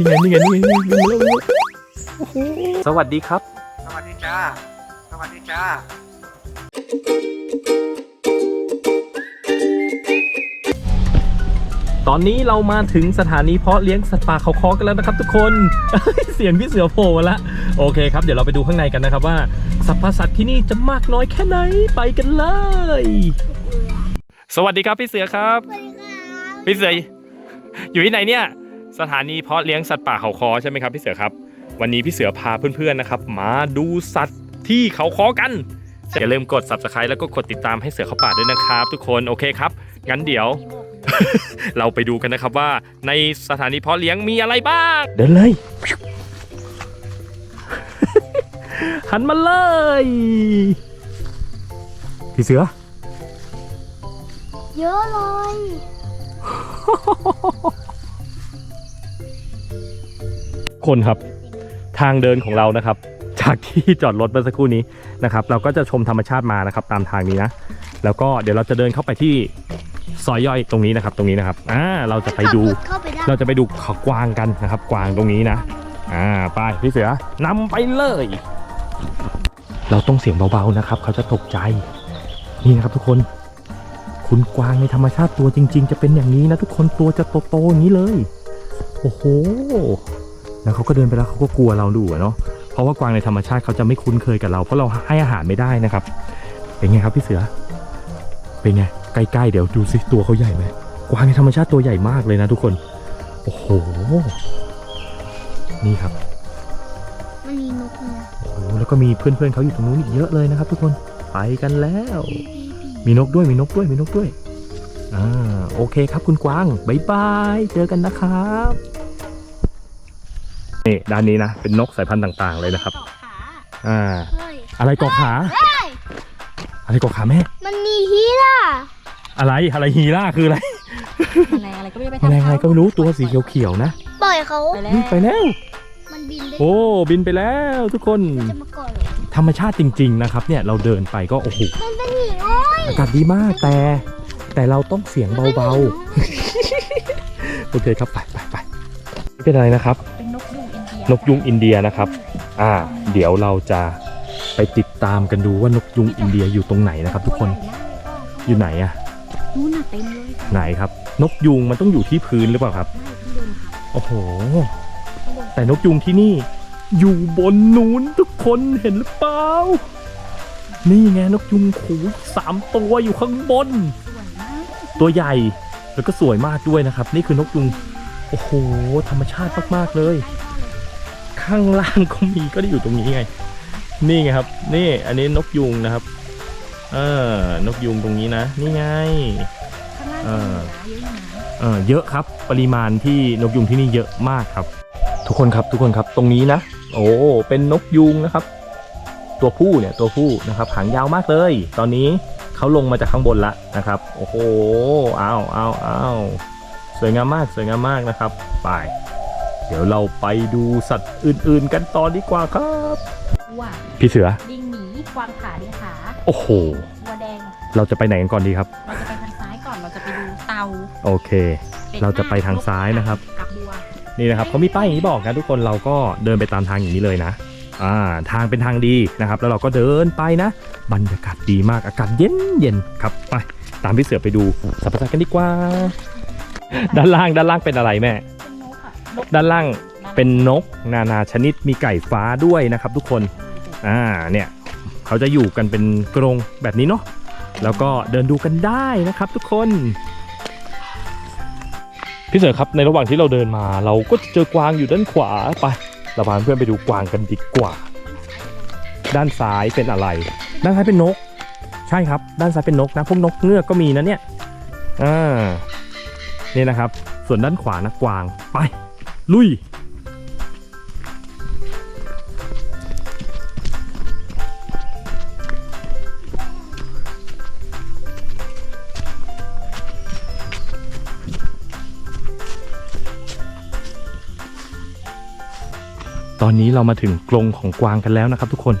นี่ไงนี่ไงนี่ไงนี่ไงวิ่งมาแล้ววิ่งมาแล้วโอ้โหสวัสดีครับ สวัสดีจ้า สวัสดีจ้า ตอนนี้เรามาถึงสถานีเพาะเลี้ยงสัตว์ป่าเขาคอกันแล้วนะครับทุกคน เสียงพี่เสือโผล่มาละโอเคครับ เดี๋ยวเราไปดูข้างในกันนะครับว่าสัตว์ป่าสัตว์ที่นี่จะมากน้อยแค่ไหนไปกันเลย สวัสดีครับพี่เสือครับ พี่เสืออยู่ที่ไหนเนี่ย สถานีเพาะเลี้ยงสัตว์ป่าเขาคอใช่ไหมครับพี่เสือครับ วันนี้พี่เสือพาเพื่อนๆนะครับ มาดูสัตว์ที่เขาคอกันอย่าลืมกด subscribe แล้วก็กดติดตามให้เสือเข้าป่าด้วยนะครับ ทุกคนโอเคครับงั้นเดี๋ยว เราไปดูกันนะครับว่าในสถานีเพาะเลี้ยงมีอะไรบ้าง เดินเลย หันมาเลยพี่เสือ เยอะเลย คนครับ ทางเดินของเรานะครับ จากที่จอดรถเมื่อสักครู่นี้นะครับ เราก็จะชมธรรมชาติมานะครับ ตามทางนี้นะ แล้วก็เดี๋ยวเราจะเดินเข้าไปที่ซอยย่อยตรงนี้นะครับ ตรงนี้นะครับอ่าเราจะไปดู เข้าไปได้เราจะไปดูเขากวางกันนะครับ กวางตรงนี้นะ อ่าไปพี่เสือนำไปเลย เราต้องเสียงเบาๆนะครับ เขาจะตกใจ นี่นะครับทุกคน คุณกวางในธรรมชาติตัวจริง ๆ จะเป็นอย่างนี้นะทุกคนตัวจะโตๆอย่างนี้เลย โอ้โห แล้วเขาก็เดินไปแล้วเขาก็กลัวเราดูอะเนาะเพราะว่ากวางในธรรมชาติเขาจะไม่คุ้นเคยกับเราเพราะเราให้อาหารไม่ได้นะครับ เป็นไงครับพี่เสือ เป็นไงใกล้ๆเดี๋ยวดูสิตัวเขาใหญ่ไหมกวางในธรรมชาติตัวใหญ่มากเลยนะทุกคน โอ้โห นี่ครับมันมีนกนะโอ้โหแล้วก็มีเพื่อนๆเขาอยู่ตรงนู้นอีกเยอะเลยนะครับ ทุกคนไปกันแล้ว มีนกด้วยมีนกด้วยมีนกด้วยอ่าโอเคครับคุณกวางบายบายเจอกันนะครับ นี่ด้านนี้นะเป็นนกสายพันธุ์ต่างๆเลยนะครับ อ่า เฮ้ยอะไรเกาะขาอะไรเกาะขาแม่ มันมีฮีร่าอะไรอะไรฮีร่าคืออะไรแมลงอะไรก็ไม่รู้ไปแมลงอะไรก็ไม่รู้ตัวสีเขียวๆนะปล่อยเขา ไปแล้นี่วไปแล้ว มันบินได้โอ้บินไปแล้วทุกคนจะมาก่อนเหรอธรรมชาติจริง ๆนะครับ เนี่ยเราเดินไปก็โอ้โหมันเป็นหิ่งอ้อยอากาศดีมากแต่แต่เราต้องเสียงเบาๆ โอเคครับไปไปไปไม่เป็นไรนะครับเป็ นนกยูงอินเดียนกยุงอินเดียนะครับ อ่า เดี๋ยวเราจะไปติดตามกันดูว่านกยุงอินเดียอยู่ตรงไหนนะครับ ทุกคนอยู่ไหนอะนู่นน่ะเต็มเลยไหนครับ นกยุงมันต้องอยู่ที่พื้นหรือเปล่าครับใช่ข้างบนค่ะโอ้โห ข้างบนแต่นกยุงที่นี่ อยู่บนนู้นทุกคนเห็นหรือเปล่า นี่ไงนกยุงขูสามตัวอยู่ข้างบน สวยมากตัวใหญ่แล้วก็สวยมากด้วยนะครับ นี่คือนกยุง โอ้โห ธรรมชาติมาก ๆ เลย ข้างล่างก็มีก็ได้อยู่ตรงนี้ไง นี่ไงครับ นี่อันนี้นกยุงนะครับ เออนกยุงตรงนี้นะ นี่ไง ข้างล่างเออเยอะอยู่นะเออเยอะครับ ปริมาณที่นกยุงที่นี่เยอะมากครับ ทุกคนครับทุกคนครับตรงนี้นะ โอ้เป็นนกยุงนะครับ ตัวผู้เนี่ยตัวผู้นะครับหางยาวมากเลย ตอนนี้เขาลงมาจากข้างบนละนะครับ โอ้โหอ้าวอ้าวอ้าวสวยงามมากสวยงามมากนะครับไป เดี๋ยวเราไปดูสัตว์อื่นๆ กันต่อดีกว่าครับว่าพี่เสือ ลิงหมีกวางขาลิงขาโอ้โห วัวแดง เราจะไปไหนกันก่อนดีครับ เราจะไปทางซ้ายก่อน เราจะไปดูเตาโอเค ป็นเราจะไปทางซ้ายนะครับ กับบัว นี่นะครับเขามีป้ายอย่างนี้บอกนะทุกคนเราก็เดินไปตามทางอย่างนี้เลยนะอ่าทางเป็นทางดีนะครับ แล้วเราก็เดินไปนะ บรรยากาศดีมากอากาศเย็นเย็นๆครับไปตามพี่เสือไปดูสัตว์ประหลาดกันดีกว่า ด้านล่างด้านล่างเป็นอะไรแม่ ด้านล่างเป็นนกนานาชนิดมีไก่ฟ้าด้วยนะครับทุกคนอ่าเนี่ยเขาจะอยู่กันเป็นกรงแบบนี้เนาะแล้วก็เดินดูกันได้นะครับทุกคนพี่เสือครับในระหว่างที่เราเดินมา เราก็เจอกวางอยู่ด้านขวาไปเราพาเพื่อนไปดูกวางกันดีกว่า ด้านซ้ายเป็นอะไร ด้านซ้ายเป็นนก ใช่ครับ ด้านซ้ายเป็นนกนะพวกนกเงือกก็มีนะเนี่ยอ่านี่นะครับ ส่วนด้านขวานะกวางไป ลุย ตอนนี้เรามาถึงกรงของกวางกันแล้วนะครับทุกคน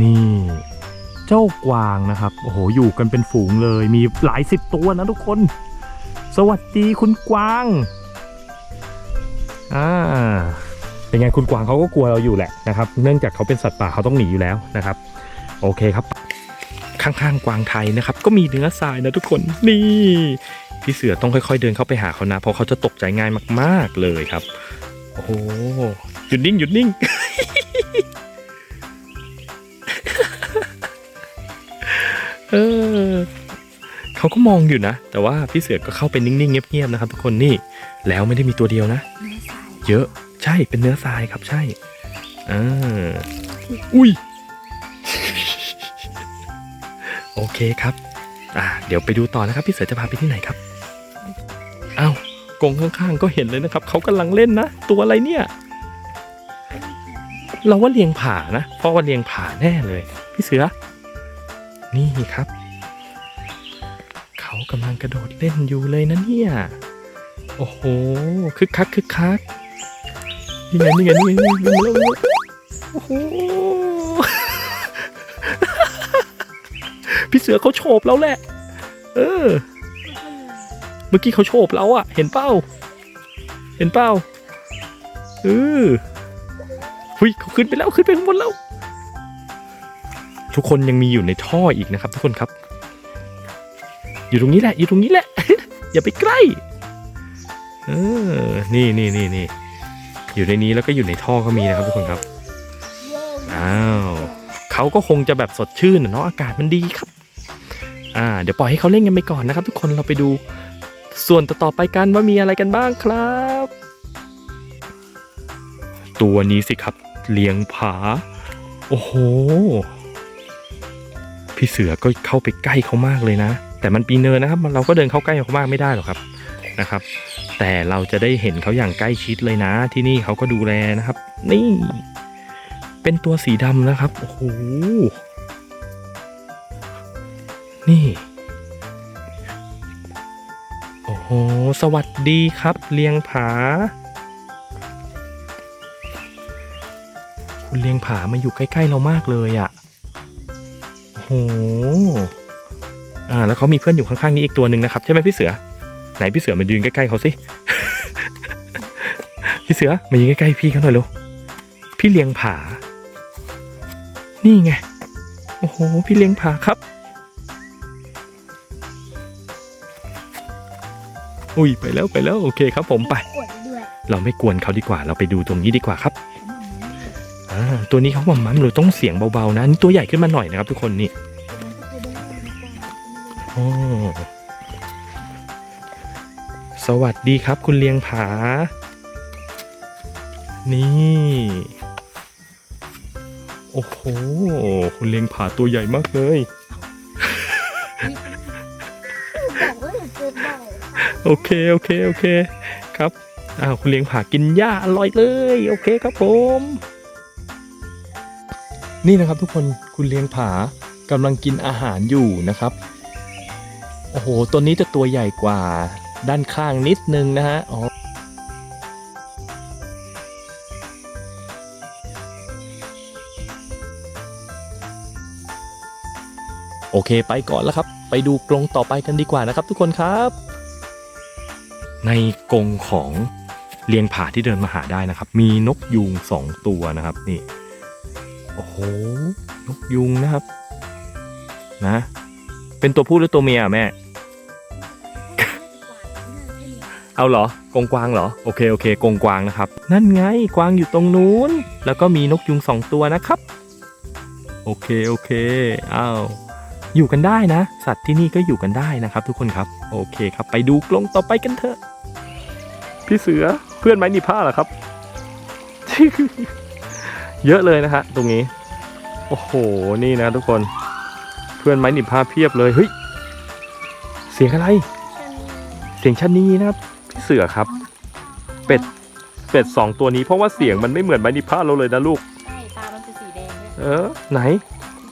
นี่ เจ้ากวางนะครับ โอ้โห อยู่กันเป็นฝูงเลย มีหลายสิบตัวนะทุกคน สวัสดีคุณกวาง อ่าเป็นไงคุณกวางเขาก็กลัวเราอยู่แหละนะครับ เนื่องจากเขาเป็นสัตว์ป่าเขาต้องหนีอยู่แล้วนะครับ โอเคครับ ข้างๆกวางไทยนะครับ ก็มีเนื้อทรายนะทุกคนนี่พี่เสือต้องค่อยๆเดินเข้าไปหาเขานะเพราะเขาจะตกใจง่ายมากๆเลยครับโอ้โหหยุดนิ่งหยุดนิ่งเออเขาก็มองอยู่นะ แต่ว่าพี่เสือก็เข้าไปนิ่งๆเงียบๆนะครับทุกคนนี่แล้วไม่ได้มีตัวเดียวนะ เยอะ ใช่เป็นเนื้อทรายครับใช่อ่าอุ้ย โอเคครับ อ่า เดี๋ยวไปดูต่อนะครับ พี่เสือจะพาไปที่ไหนครับอ้าวกรงข้างๆ ก็เห็นเลยนะครับ เขากำลังเล่นนะ ตัวอะไรเนี่ย เราว่าเลียงผานะ เพราะว่าเลียงผาแน่เลย พี่เสือ นี่ครับ เขากำลังกระโดดเล่นอยู่เลยนะเนี่ย โอ้โห คึกคักคึกคัก นี่ไงนี่ไงนี่ไงนี่ไงนี่ไงนี่ไงโอ้โหพี่เสือเขาโฉบเราแหละ เออ เมื่อกี้เขาโฉบเราอะเห็นเป้า เห็นเป้าเออหุยเขาขึ้นไปแล้วขึ้นไปข้างบนแล้ว ทุกคนยังมีอยู่ในท่ออีกนะครับ ทุกคนครับ อยู่ตรงนี้แหละ อยู่ตรงนี้แหละ อย่าไปใกล้ เออ นี่นี่นี่นี่ อยู่ในนี้แล้วก็อยู่ในท่อก็มีนะครับทุกคนครับอ้าวเขาก็คงจะแบบสดชื่นเนาะอากาศมันดีครับ อ่า เดี๋ยวปล่อยให้เขาเล่นกันไปก่อนนะครับ ทุกคนเราไปดูส่วนต่อไปกันว่ามีอะไรกันบ้างครับ ตัวนี้สิครับ เลี้ยงผา โอ้โห พี่เสือก็เข้าไปใกล้เขามากเลยนะ แต่มันปีเนินนะครับ เราก็เดินเข้าใกล้เขามากไม่ได้หรอกครับนะครับ แต่เราจะได้เห็นเขาอย่างใกล้ชิดเลยนะ ที่นี่เขาก็ดูแลนะครับ นี่ เป็นตัวสีดำนะครับโอ้โหนี่ โอ้โห สวัสดีครับ เลียงผา คุณเลียงผามาอยู่ใกล้ ๆ เรามากเลยอะ่ะโอ้โหอ่า แล้วเขามีเพื่อนอยู่ข้าง ๆ นี้อีกตัวหนึ่งนะครับ ใช่ไหมพี่เสือ ไหนพี่เสือมายืนใกล้ๆเขาสิ พี่เสือมายืนใกล้ๆพี่เขาหน่อยเร็วพี่เลียงผา นี่ไง โอ้โห พี่เลียงผาครับ อุ้ยไปแล้วไปแล้วโอเคครับผมไป เราไม่กวนเขาดีกว่า เราไปดูตรงนี้ดีกว่าครับตัวนี้เขาหม่ำมั่มเราต้องเสียงเบาๆนะนี่ตัวใหญ่ขึ้นมาหน่อยนะครับทุกคนนี่โอ้ สวัสดีครับคุณเลียงผา นี่ โอ้โห คุณเลียงผาตัวใหญ่มากเลยบอกว่าอย่าเกินบ่อยโอเค โอเค โอเค ครับ อ้าว คุณเลี้ยงผากินหญ้าอร่อยเลย โอเคครับผม นี่นะครับทุกคน คุณเลี้ยงผากำลังกินอาหารอยู่นะครับ โอ้โห ตัวนี้จะตัวใหญ่กว่า ด้านข้างนิดนึงนะฮะอ๋อโอเคไปก่อนแล้วครับ ไปดูกรงต่อไปกันดีกว่านะครับ ทุกคนครับ ในกรงของเลียงผาที่เดินมาหาได้นะครับ มีนกยูงสองตัวนะครับนี่โอ้โหนกยูงนะครับ นะ เป็นตัวผู้หรือตัวเมียแม่ เอาเหรอกรงกวางเหรอโอเคโอเคกรงกวางนะครับ นั่นไงกวางอยู่ตรงนู้น แล้วก็มีนกยุงสองตัวนะครับ โอเคโอเคอ้าวอยู่กันได้นะ สัตว์ที่นี่ก็อยู่กันได้นะครับ ทุกคนครับโอเคครับ ไปดูกรงต่อไปกันเถอะ พี่เสือเพื่อนไม้หนีผ้าเหรอครับ เยอะเลยนะฮะตรงนี้ โอ้โหนี่นะ ทุกคนเพื่อนไม้หนีผ้าเพียบเลยเฮ้ยเสียงอะไร เสียงชะนีนะครับ เสือครับ เป็ด เป็ดสองตัวนี้เพราะว่าเสียงมันไม่เหมือนไม้หนีผ้าเราเลยนะลูก ใช่ ตา มันเป็นสีแดงด้วยเออ ไหน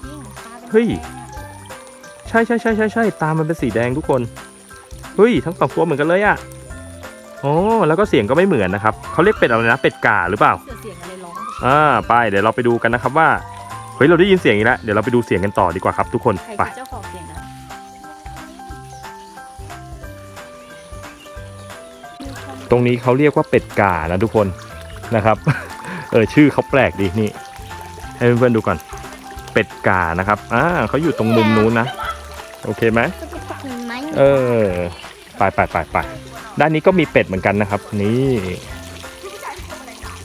จริงๆตาป็นเฮ้ยสีแดงอะใช่ใช่ใช่ใช่ใช่ตา มันเป็นสีแดงทุกคน เฮ้ย ทั้งสองตัวเหมือนกันเลยอะอ๋อ แล้วก็เสียงก็ไม่เหมือนนะครับ เขาเรียกเป็ดอะไรนะ เป็ดก่าหรือเปล่า เสือเสียงอะไรร้องอ่า ไป เดี๋ยวเราไปดูกันนะครับว่า เฮ้ย เราได้ยินเสียงอีกแล้ว เดี๋ยวเราไปดูเสียงกันต่อดีกว่าครับทุกคน ใครไปเป็นเจ้าของ ตรงนี้เขาเรียกว่าเป็ดก่านะทุกคนนะครับ เออชื่อเขาแปลกดีนี่ ให้เพื่อนๆดูก่อน เป็ดก่านะครับอ่าเขาอยู่ตรงมุมนู้นนะ โอเคไหมจะไปตักหนึ่งไหมเออไปไปไปไปด้านนี้ก็มีเป็ดเหมือนกันนะครับ นี่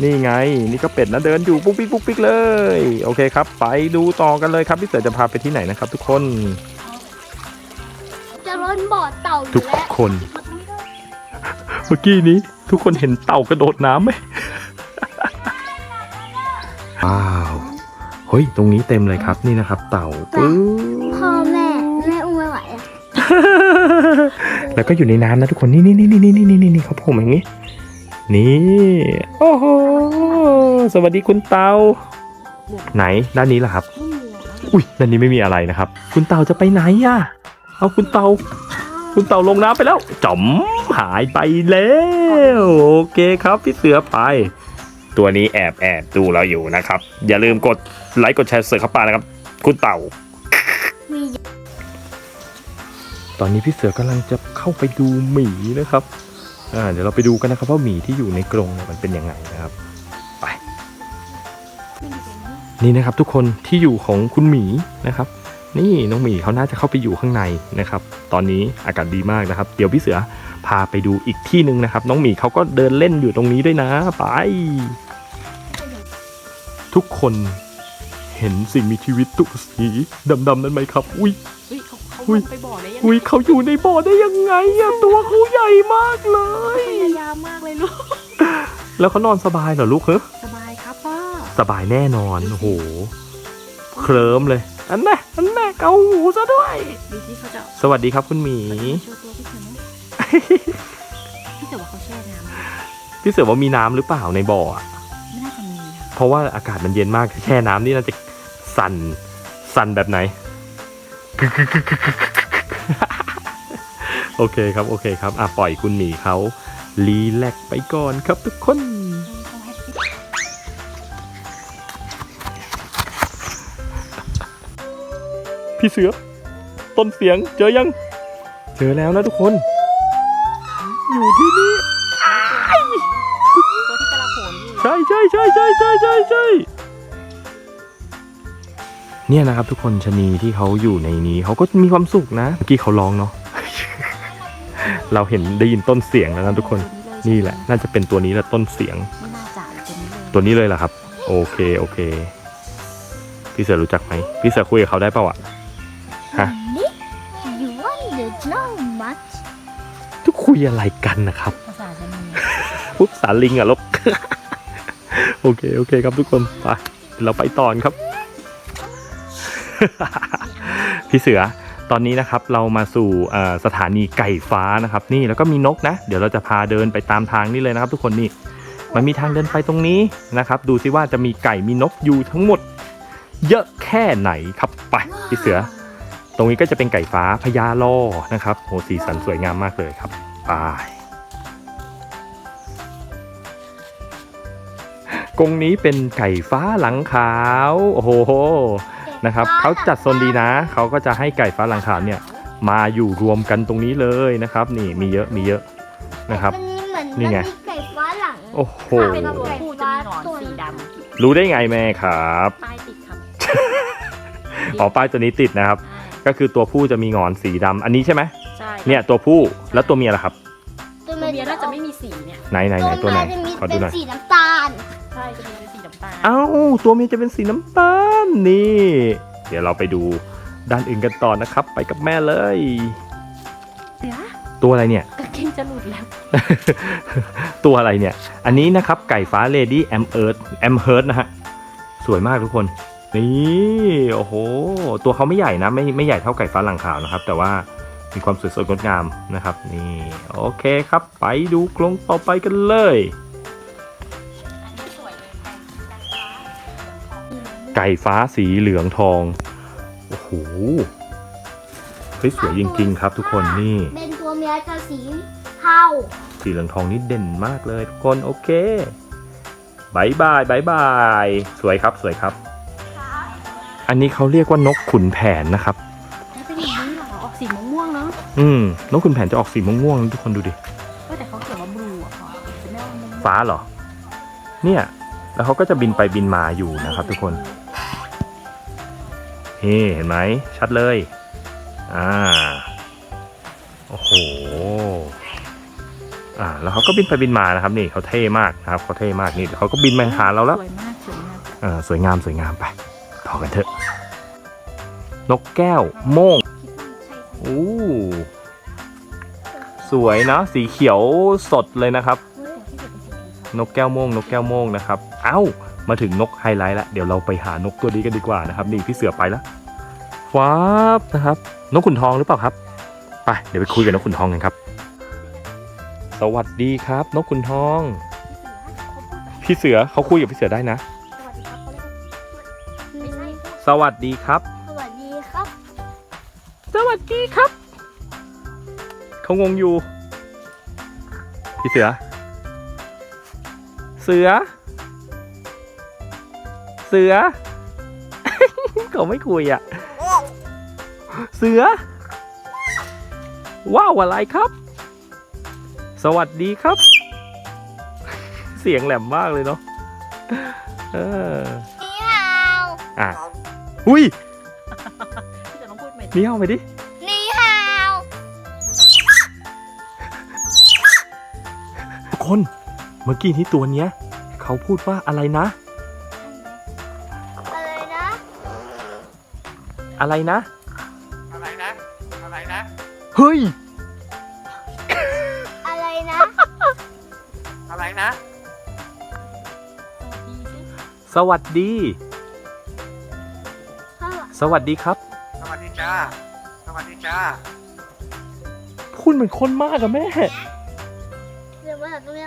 นี่ไง นี่ก็เป็ดนะเดินอยู่ปุ๊กปิ๊กปุ๊กปิ๊กเลย โอเคครับ ไปดูต่อกันเลยครับพี่เสือจะพาไปที่ไหนนะครับ ทุกคน จะร้นบ่อเต่าอทุยู่กแล้วคนเมื่อกี้นี้ทุกคนเห็นเต่ากระโดดน้ำไหมว้าว เฮ้ย ตรงนี้เต็มเลยครับนี่นะครับเต่าปึ๊บพ่อแม่แม่อุ้มไม่ไหวอะแล้วก็อยู่ในน้ำนะทุกคนนี่นี่นี่นี่นี่นี่นี่นี่เขาโผล่มาอย่างนี้ นี่โอ้โหสวัสดีคุณเต่าไหนด้านนี้ล่ะครับไม่มีเหรออุ้ยด้านนี้ไม่มีอะไรนะครับ คุณเต่าจะไปไหนอะเอาคุณเต่า คุณเต่าลงน้ำไปแล้วจ๋อมหายไปแล้วโอเคครับพี่เสือไป ตัวนี้แอบแอบดูเราอยู่นะครับ อย่าลืมกดไลค์กดแชร์เสือข้าไปนะครับ คุณเต่า ตอนนี้พี่เสือกำลังจะเข้าไปดูหมีนะครับอ่าเดี๋ยวเราไปดูกันนะครับว่าหมีที่อยู่ในกรงเนี่ยมันเป็นยังไงนะครับไปนี่นะครับทุกคนที่อยู่ของคุณหมีนะครับ นี่น้องหมีเขาน่าจะเข้าไปอยู่ข้างในนะครับ ตอนนี้อากาศดีมากนะครับ เดี๋ยวพี่เสือพาไปดูอีกที่หนึ่งนะครับ น้องหมีเขาก็เดินเล่นอยู่ตรงนี้ด้วยนะไป ทุกคนเห็นสิ่งมีชีวิตทุกสีดำๆนั้นไหมครับ อุ้ยเฮ้ยเขาเขาอุ๊ยไปบ่อได้ยังไงอุ้ยเขาอยู่ในบ่อได้ยังไงอะตัวเขาใหญ่มากเลยพยายามมากเลยลูกแล้วเขานอนสบายเหรอลูกเฮ้สบายครับพ่อสบายแน่นอนโอ้โหเคลิ้มเลย อันแน่อันแน่เกาหูซะด้วย ดูที่เขาจะสวัสดีครับคุณหมี โชว์ตัวพี่เสือไหมพี่เสือว่าเขาแช่น้ำไหมพี่เสือว่ามีน้ำหรือเปล่าในบ่ออะไม่น่าจะมีค่ะเพราะว่าอากาศมันเย็นมากแช่น้ำนี่น่าจะสั่น สั่นแบบไหน โอเคครับ โอเคครับ อะปล่อยคุณหมีเขารีแลกซ์ไปก่อนครับทุกคน พี่เสือ ต้นเสียงเจอยัง เจอแล้วนะทุกคน อยู่ที่นี่ตัวที่กำลังโผล่อยู่ใช่ใช่ใช่ใช่ใช่ใช่ใช่เนี่ยนะครับทุกคนชะนีที่เขาอยู่ในนี้เขาก็มีความสุขนะเมื่อกี้เขาร้องเนาะ เราเห็นได้ยินต้นเสียงแล้วนะทุกคน นี่แหละ น่าจะเป็นตัวนี้แหละต้นเสียง ไม่น่าจ่ายตัวนี้เลยตัวนี้เลยเหรอครับ โอเคโอเค พี่เสือรู้จักไหมพี่เสือคุยกับเขาได้เปล่าอะ ฮะนี่ you want to know much ทุกคุยอะไรกันนะครับ ภาษาจะมีปุ๊บสารลิงอะลบ โอเค โอเคครับทุกคนไปเราไปตอนครับ พี่เสือตอนนี้นะครับเรามาสู่เอ่อสถานีไก่ฟ้านะครับ นี่แล้วก็มีนกนะ เดี๋ยวเราจะพาเดินไปตามทางนี้เลยนะครับ ทุกคนนี่มันมีทางเดินไปตรงนี้นะครับ ดูซิว่าจะมีไก่มีนกอยู่ทั้งหมด เยอะแค่ไหนครับไปพี่เสือ ตรงนี้ก็จะเป็นไก่ฟ้าพญาล่อนะครับโหสีสันสวยงามมากเลยครับไปกรงนี้เป็นไก่ฟ้าหลังขาวโอ้โหนะครับเขาจัดโซนดีนะเขาก็จะให้ไก่ฟ้าหลังขาวเนี่ยมาอยู่รวมกันตรงนี้เลยนะครับ นี่มีเยอะมีเยอะนะครับมันมีเหมือนนี่ไงมัมีไก่ฟ้าหลังโอ้โหถ้าเป็นตัวผู้จะมีหงอนสีดรู้ได้ไงแม่ครับำป้ายติดครับอ๋อป้ายตัวนี้ติดนะครับ ก็คือตัวผู้จะมีหงอนสีดำอันนี้ใช่ไหมใช่เนี่ยตัวผู้แล้วตัวเมียล่ะครับ ตัวตัวเมียน่าจะไม่มีสีเนี่ยไหนไหนไหนตัวไหนจะมีขอดูเป็นหน่อยสีน้ำตาล ใช่จะมีเป็นสีน้ำตาลเอ้าตัวเมียจะเป็นสีน้ำตาลนี่ เดี๋ยวเราไปดูด้านอื่นกันต่อนะครับ ไปกับแม่เลย เดี๋ยวตัวอะไรเนี่ย กางเกงจะหลุดแล้วตัวอะไรเนี่ย อันนี้นะครับไก่ฟ้าเลดี้แอมเอิร์ธแอมเฮิร์ตนะฮะ สวยมากทุกคน นี่โอ้โห ตัวเขาไม่ใหญ่นะไม่ไม่ใหญ่เท่าไก่ฟ้าหลังขาวนะครับ แต่ว่ามีความสวยสดงดงามนะครับ นี่โอเคครับ ไปดูกรงต่อไปกันเลยอันนี้สวยเลยไก่ไก่ฟ้าไก่ฟ้าสีเหลืองทอง โอ้โหเฮ้ยสวยจริง ๆ ครับทุกคนนี่ เป็นตัวเมียจะสีเทาสีเหลืองทองนี่เด่นมากเลยทุกคนโอเคบายบายบายบายสวยครับสวยครับ อันนี้เขาเรียกว่านกขุนแผนนะครับ แล้วเป็นอย่างนี้เหรอออกสีม่วงๆเนาะอืมนกขุนแผนจะออกสีม่วงๆทุกคนดูดิก็แต่เขาเขียนว่าบลูอะพ่อฟ้าเหรอ เนี่ย แล้วเขาก็จะบินไปบินมาอยู่นะครับ ทุกคนเฮ้เห็นไหมชัดเลยอ่าโอ้โหอ่าแล้วเขาก็บินไปบินมานะครับ นี่เขาเท่มากนะครับเขาเท่มากนี่เดี๋ยวเขาก็บินมาหาเราแล้วสวยมากสวยมาก เออสวยงามสวยงามไปต่อกันเถอะ นกแก้ว โม่งอู้สวยเนอะสีเขียวสดเลยนะครับ นกแก้วโม่งนกแก้วโม่งนะครับ เอ้ามาถึงนกไฮไลท์แล้วเดี๋ยวเราไปหานกตัวนี้กันดีกว่านะครับ นี่พี่เสือไปแล้วว้าบนะครับ นกขุนทองหรือเปล่าครับไปเดี๋ยวไปคุยกับนกขุนทองกันครับ สวัสดีครับ นกขุนทอง พี่เสือเขาคุยกับพี่เสือได้นะ สวัสดีครับ สวัสดีครับเขางงอยู่พี่เสือ เสือ เสือเขาไม่คุยอะ เสือ ว้าวอะไรครับ สวัสดีครับ เสียงแหลมมากเลยเนาะเออนี่ฮาวอะหุยพี่เสือต้องพูดใหม่นี่เอาไปดิ คนเมื่อกี้ที่ตัวเนี้ย เขาพูดว่าอะไรนะ อะไรนะ อะไรนะ อะไรนะ อะไรนะ เฮ้ย อะไรนะ อะไรนะ สวัสดี สวัสดีครับ สวัสดีจ้า สวัสดีจ้า พูดเหมือนคนมากอะแม่เ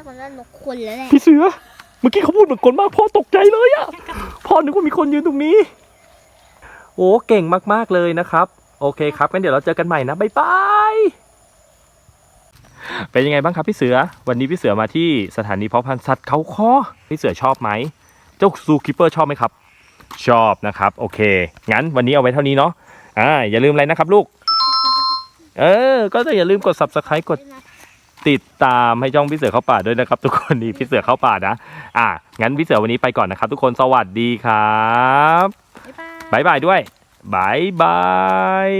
รียกว่านนกคนแล้วแหละพี่เสือ เมื่อกี้เขาพูดเหมือนคนมากพ่อตกใจเลยอะพ่อนึกว่ามีคนยืนตรงนี้ โอ้เก่งมากๆเลยนะครับ โอเคครับงั้นเดี๋ยวเราเจอกันใหม่นะบ๊ายบายเป็นยังไงบ้างครับพี่เสือ วันนี้พี่เสือมาที่สถานีเพาะพันธุ์สัตว์เขาคอพี่เสือชอบไหมเจ้าซูคิปเปอร์ชอบไหมครับ ชอบนะครับ โอเค งั้นวันนี้เอาไว้เท่านี้เนาะอ่าอย่าลืมอะไรนะครับลูก เออ ก็จะอย่าลืมกด subscribe กด ติดตามให้ช่องพี่เสือเข้าป่าด้วยนะครับ ทุกคนนี่พี่เสือเข้าป่านะ อะงั้นพี่เสือวันนี้ไปก่อนนะครับ ทุกคนสวัสดีครับบ๊ายบายด้วยบายบาย